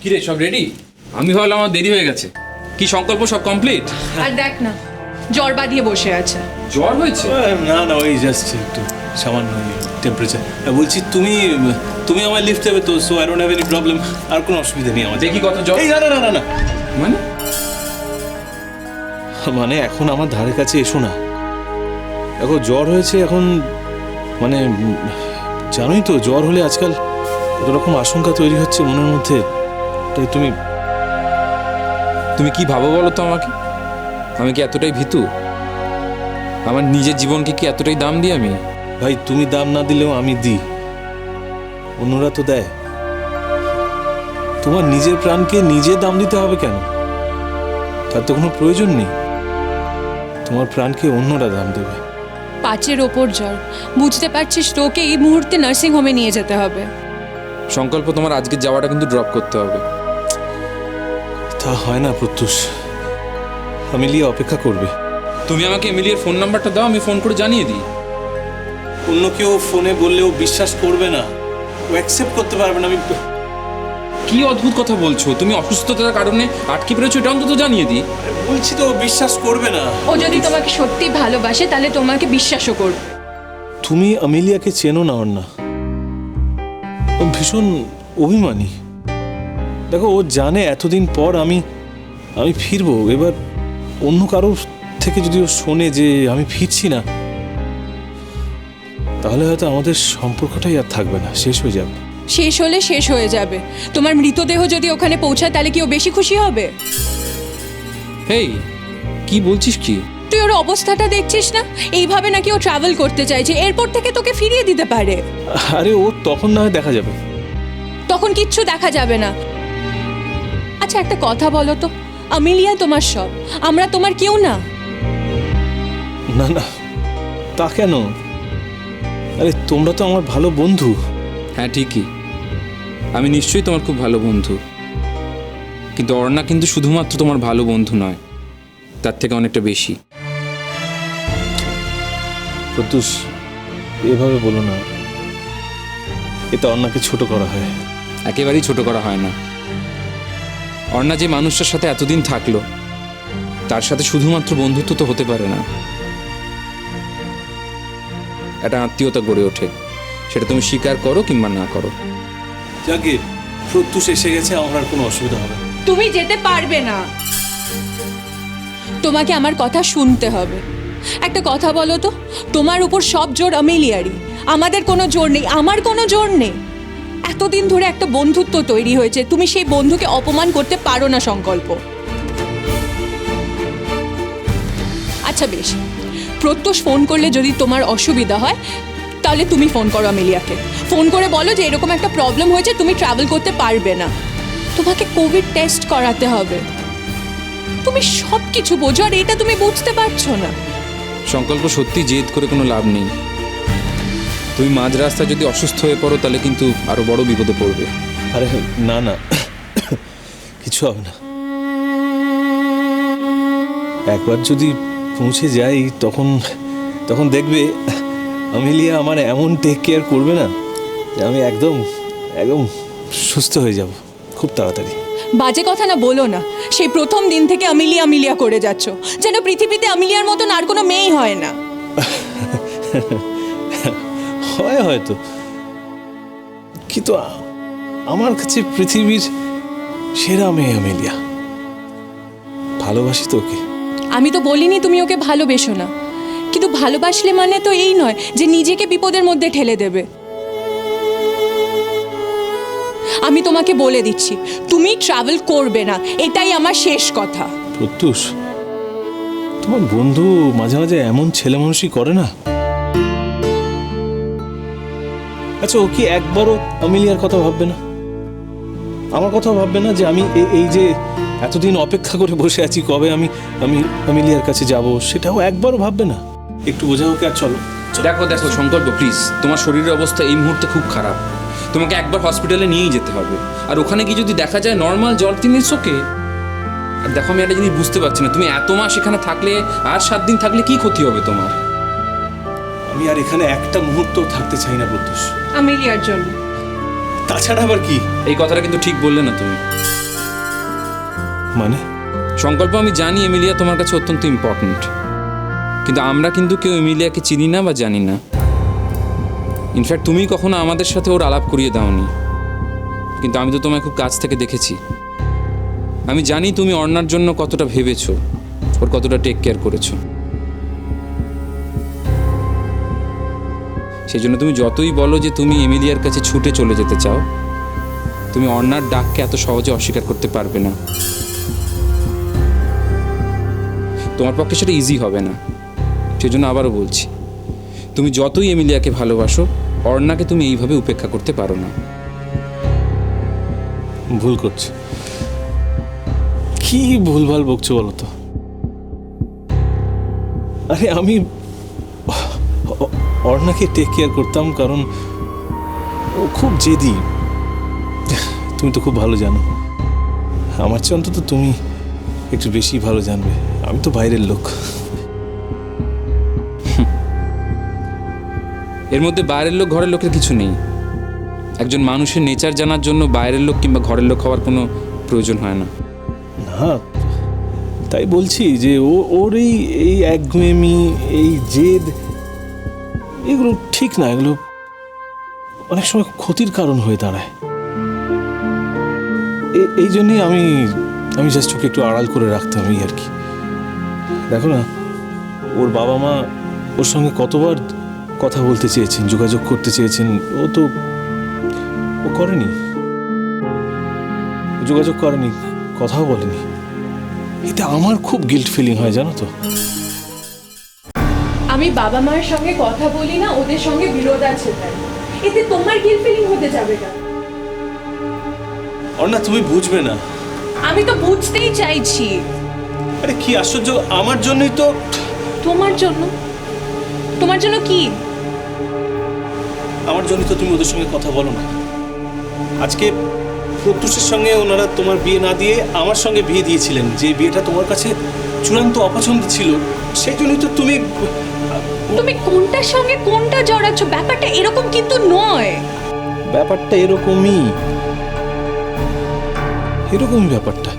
কি রে সব রেডি আমি ভাবলাম আমার দেরি হয়ে গেছে। কি সংকল্প সব কমপ্লিট আর দেখ না জ্বর বাঁধিয়ে বসে আছে। জ্বর হয়েছে? না না ওই জাস্ট একটু সামান্য টেম্পারেচার বলছি তুমি তুমি আমার লিফট দেবে তো so I don't have any problem আর কোনো অসুবিধা নেই আমার দেখি কত জ্বর। এই না না না না না। মানে? মানে এখন আমার ধারে কাছে এসো না। দেখো জ্বর হয়েছে এখন মানে জানোই তো জ্বর হলে আজকাল কত রকম আশঙ্কা তৈরি হচ্ছে মনের মধ্যে। তাই তুমি তুমি কি ভাবো বলো তো আমাকে? আমি কি এতটাই ভীতু? আমার নিজের জীবনকে কি এতটাই দাম দিই আমি? ভাই তুমি দাম না দিলেও আমি দিই। অন্যরা তো দেয়। তোমার নিজের প্রাণকে নিজে দাম দিতে হবে কেন? তার তো কোনো প্রয়োজন নেই। তোমার প্রাণকে অন্যরা দাম দেবে। পাঁচের ওপর জ্বর। বুঝতে পারছিস তোকে এই মুহূর্তে নার্সিং হোমে নিয়ে যেতে হবে। সংকল্প তোমার আজকে যাওয়াটা কিন্তু ড্রপ করতে হবে। তা হয় না প্রত্যুষ। আমি লিয়ে অপেক্ষা করবে। তুমি আমাকে এমিলিয়ার ফোন নাম্বারটা দাও আমি ফোন করে জানিয়ে দিই। অন্য কেউ ফোনে বললেও বিশ্বাস করবে না। ও অ্যাকসেপ্ট করতে পারবে না আমি কি অদ্ভুত কথা বলছো? তুমি অসুস্থতার কারণে আটকে পেরেছ এটা অন্তত জানিয়ে দিই। বলছি তো ও বিশ্বাস করবে না। ও যদি তোমাকে সত্যি ভালোবাসে তাহলে তোমাকে বিশ্বাসও করবে। তুমি আমিলিয়াকে চেনো না না ও ভীষণ অভিমানী। দেখো ও জানে এতদিন পর আমি আমি ফিরবো। এবার অন্য কারোর থেকে যদি ও শোনে যে আমি ফিরছি না তাহলে হয়তো আমাদের সম্পর্কটাই আর থাকবে না। শেষ হয়ে যাবে। শেষ হলে শেষ হয়ে যাবে। তোমার মৃতদেহ যদি ওখানে পৌঁছায় তাহলে কি ও বেশি খুশি হবে? হেই কি বলছিস কি? তুই ওর অবস্থাটা দেখছিস না? এইভাবে নাকি ও ট্রাভেল করতে চাইছে এরপর থেকে তোকে ফিরিয়ে দিতে পারে। আরে ও তখন না হয় দেখা যাবে। তখন কিচ্ছু দেখা যাবে না। আচ্ছা একটা কথা বলো তো। আমিলিয়া তোমার সব আমরা তোমার কেউ না। না না তা কেন? আরে তোমরা তো আমার ভালো বন্ধু। হ্যাঁ ঠিকই। আমি নিশ্চয়ই তোমার খুব ভালো বন্ধু। কিন্তু অর্ণা কিন্তু শুধুমাত্র তোমার ভালো বন্ধু নয় তার থেকে অনেকটা বেশি। প্রত্যুষ এভাবে বলো না। এতে অন্যকে ছোট করা হয়। একেবারেই ছোট করা হয় না। অর্ণা যে মানুষটার সাথে এতদিন থাকল তার সাথে শুধুমাত্র বন্ধুত্ব তো হতে পারে না। একটা আত্মীয়তা গড়ে ওঠে সেটা তুমি স্বীকার করো কিংবা না করো। যাকে প্রত্যুষ এসে গেছে আমার আর কোনো অসুবিধা হবে না। তুমি যেতে পারবে না। তোমাকে আমার কথা শুনতে হবে। একটা কথা বলো তো তোমার উপর সব জোর আমিলিয়ারই আমাদের কোনো জোর নেই আমার কোনো জোর নেই। এতদিন ধরে একটা বন্ধুত্ব তৈরি হয়েছে, তুমি সেই বন্ধুকে অপমান করতে পারো না সংকল্প। আচ্ছা বেশ, প্রত্যুষ ফোন করলে যদি তোমার অসুবিধা হয়, তাহলে তুমি ফোন করো আমিলিয়াকে। ফোন করে বলো যে এরকম একটা প্রবলেম হয়েছে, তুমি ট্রাভেল করতে পারবে না। তোমাকে কোভিড টেস্ট করাতে হবে। তুমি সব কিছু বোঝো, আর এটা তুমি বুঝতে পারছ না। সংকল্প সত্যি জেদ করে কোনো লাভ নেই। তুমি মাঝ রাস্তায় যদি অসুস্থ হয়ে পড়ো তাহলে কিন্তু আরও বড় বিপদে পড়বে। আরে না না। কিছু হবে না। একবার যদি পৌঁছে যাই তখন তখন দেখবে আমিলিয়া আমার এমন টেক কেয়ার করবে না যে আমি একদম একদম সুস্থ হয়ে যাব খুব তাড়াতাড়ি। বাজে কথা না বলো না সেই প্রথম দিন থেকে আমিলিয়া আমিলিয়া করে যাচ্ছ যেন পৃথিবীতে আমিলিয়ার মতন আর কোনো মেয়েই হয় না। হয় হয়তো। কিন্তু আমার কাছে পৃথিবীর সেরা মেয়ে আমেলিয়া। ভালোবাসি তো ওকে। আমি তো বলিনি তুমি ওকে ভালোবেসো না। কিন্তু ভালোবাসলে মানে তো এই নয় যে নিজেকে বিপদের মধ্যে ঠেলে দেবে। আমি তোমাকে বলে দিচ্ছি তুমি ট্রাভেল করবে না। এটাই আমার শেষ কথা। প্রত্যুষ তোমার বন্ধু মাঝে মাঝে এমন ছেলে মানুষই করে না? আচ্ছা ও কি একবারও আমিলিয়ার কথা ভাববে না? আমার কথা ভাববে না যে আমি এই যে এতদিন অপেক্ষা করে বসে আছি কবে আমি আমি আমিলিয়ার কাছে যাব সেটাও একবারও ভাববে না। একটু বোঝা ওকে আর চলো। দেখো দেখো সংকল্প প্লিজ তোমার শরীরের অবস্থা এই মুহূর্তে খুব খারাপ। তোমাকে একবার হসপিটালে নিয়েই যেতে হবে। আর ওখানে গিয়ে যদি দেখা যায় নর্মাল জ্বর তিনি ওকে আর দেখো আমি একটা জিনিস বুঝতে পারছি না তুমি এত মাস এখানে থাকলে আর সাত দিন থাকলে কি ক্ষতি হবে তোমার? আমি আর এখানে একটা মুহূর্ত থাকতে চাই না প্রত্যুষ। আমিলিয়ার জন্য। তাছাড়া আবার কি? এই কথাটা কিন্তু ঠিক বললে না তুমি। মানে? সংকল্প আমি জানি এমিলিয়া তোমার কাছে অত্যন্ত ইম্পর্ট্যান্ট কিন্তু আমরা কিন্তু কেউ এমিলিয়াকে চিনি না বা জানি না। ইনফ্যাক্ট তুমি কখনো আমাদের সাথে ওর আলাপ করিয়ে দাওনি। কিন্তু আমি তো তোমায় খুব কাছ থেকে দেখেছি। আমি জানি তুমি অর্ণার জন্য কতটা ভেবেছো ওর কতটা টেক কেয়ার করেছ। সেই জন্য তুমি যতই বলো যে তুমি এমিলিয়ার কাছে ছুটে চলে যেতে চাও, তুমি অর্ণার ডাককে এত সহজে অস্বীকার করতে পারবে না। তোমার পক্ষে সেটা ইজি হবে না। সেই জন্য আবারও বলছি, তুমি যতই এমিলিয়াকে ভালোবাসো, অর্ণাকে তুমি এইভাবে উপেক্ষা করতে পারো না। ভুল করছে। কি ভুলভাল বকছো বলো তো? আরে আমি অর্ণাকে টেক কেয়ার করতাম কারণ ও খুব জেদি। তুমি তো খুব ভালো জানো। আমার চেয়ে অন্তত তুমি একটু বেশি ভালো জানবে। আমি তো বাইরের লোক। এর মধ্যে বাইরের লোক ঘরের লোকের কিছু নেই। একজন মানুষের নেচার জানার জন্য বাইরের লোক কিংবা ঘরের লোক হওয়ার কোনো প্রয়োজন হয় না। না তাই বলছি যে ও ওর এই এই একগুয়েমি এই জেদ এগুলো ঠিক না, এগুলো অনেক সময় ক্ষতির কারণ হয়ে দাঁড়ায়। এই জন্যই আমি আমি জাস্ট ওকে একটু আড়াল করে রাখতাম, এই আর কি। দেখো না, ওর বাবা মা ওর সঙ্গে কতবার কথা বলতে চেয়েছেন, যোগাযোগ করতে চেয়েছেন, ও তো ও করেনি। যোগাযোগ করেনি, কথাও বলেনি। এতে আমার খুব গিল্ট ফিলিং হয়, জানো তো? আমি বাবা মায়ের সঙ্গে কথা বলি না ওদের সঙ্গে বিরোধ আছে তাই। এতে তোমার গিল ফিলিং হতে যাবে না অর্ণা তুমি বুঝবে না। আমি তো বুঝতেই চাইছি। আরে কি আশ্চর্য আমার জন্যই তো তোমার জন্য? তোমার জন্য কি? আমার জন্যই তো তুমি ওদের সঙ্গে কথা বলো না। আজকে প্রত্যুষের সঙ্গে ওনারা তোমার বিয়ে না দিয়ে আমার সঙ্গে বিয়ে দিয়েছিলেন। যে বিয়েটা তোমার কাছে চূড়ান্ত অপছন্দ ছিল সেই জন্যই তো তুমি তুমি কোনটার সঙ্গে কোনটা জড়াচ্ছ? ব্যাপারটা এরকম কিন্তু নয়। ব্যাপারটা এরকমই। এরকমই ব্যাপারটা।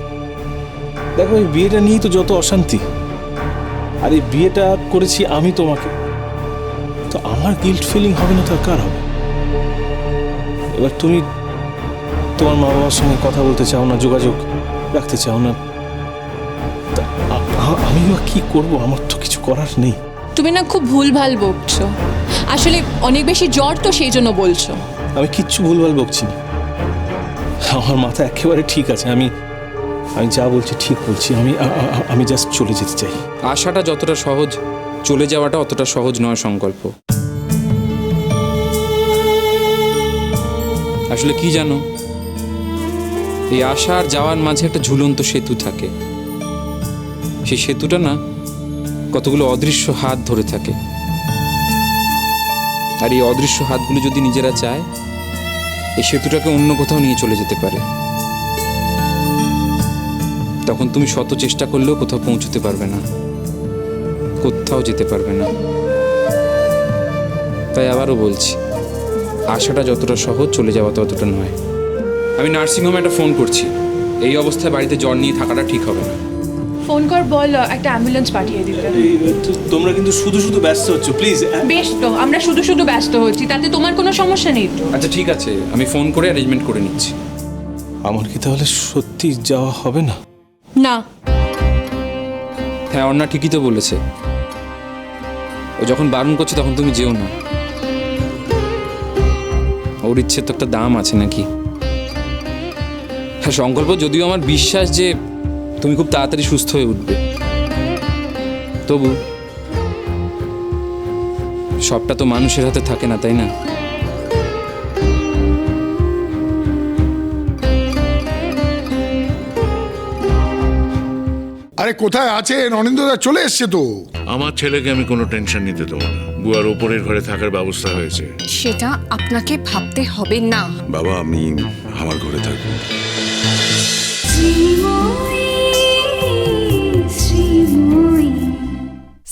দেখো এই বিয়েটা নিয়েই তো যত অশান্তি। আর এই বিয়েটা করেছি আমি তোমাকে। তো আমার গিল্ট ফিলিং হবে না তো আর কার হবে? এবার তুমি তোমার মা বাবার সঙ্গে কথা বলতে চাও না যোগাযোগ রাখতে চাও না আমি বা কি করব? আমার তো কিছু করার নেই। তুমি না খুব ভুলভাল বকছো। আসলে অনেক বেশি জ্বর তো সেই জন্য বলছো। আমি কিচ্ছু ভুলভাল বকছি না। আমার মাথা একেবারে ঠিক আছে। আমি আমি যা বলছি ঠিক বলছি। আমি আমি জাস্ট চলে যেতে চাই। আশাটা যতটা সহজ চলে যাওয়াটা অতটা সহজ নয় সংকল্প। আসলে কি জানো? এই আশা আর যাওয়ার মাঝে একটা ঝুলন্ত সেতু থাকে। সেই সেতুটা না কতগুলো অদৃশ্য হাত ধরে থাকে। আর এই অদৃশ্য হাতগুলো যদি নিজেরা চায়, এই সেতুটাকে অন্য কোথাও নিয়ে চলে যেতে পারে। তখন তুমি শত চেষ্টা করলেও কোথাও পৌঁছতে পারবে না। কোথাও যেতে পারবে না। তাই আবারও বলছি, আশাটা যতটা সহজ চলে যাওয়া ততটা নয়। আমি নার্সিংহোমে একটা ফোন করছি। এই অবস্থায় বাড়িতে জ্বর নিয়ে থাকাটা ঠিক হবে না। ফোন কর বল একটা অ্যাম্বুলেন্স পাঠিয়ে দিতে। তোমরা কিন্তু শুধু শুধু ব্যস্ত হচ্ছ প্লিজ বেশ তো আমরা শুধু শুধু ব্যস্ত হচ্ছি তাতে তোমার কোনো সমস্যা নেই তো? আচ্ছা ঠিক আছে আমি ফোন করে অ্যারেঞ্জমেন্ট করে নিচ্ছি। আমার কি তাহলে সত্যি যাওয়া হবে না? না। হ্যাঁ অন্না ঠিকই তো বলেছে। ও যখন বারণ করছে তখন তুমি যেও না। ওর ইচ্ছে তো একটা দাম আছে নাকি? হ্যাঁ সংকল্প যদিও আমার বিশ্বাস যে তুমি খুব তাড়াতাড়ি সুস্থ হয়ে উঠবে। তবু সবটা তো মানুষের হাতে থাকে না তাই না? আরে কোথায় আছেন? অনিন্দদা চলে এসছে তো। আমার ছেলেকে আমি কোনো টেনশন নিতে দেবো না। বুয়ার ওপরের ঘরে থাকার ব্যবস্থা হয়েছে। সেটা আপনাকে ভাবতে হবে না। বাবা আমি আমার ঘরে থাকব।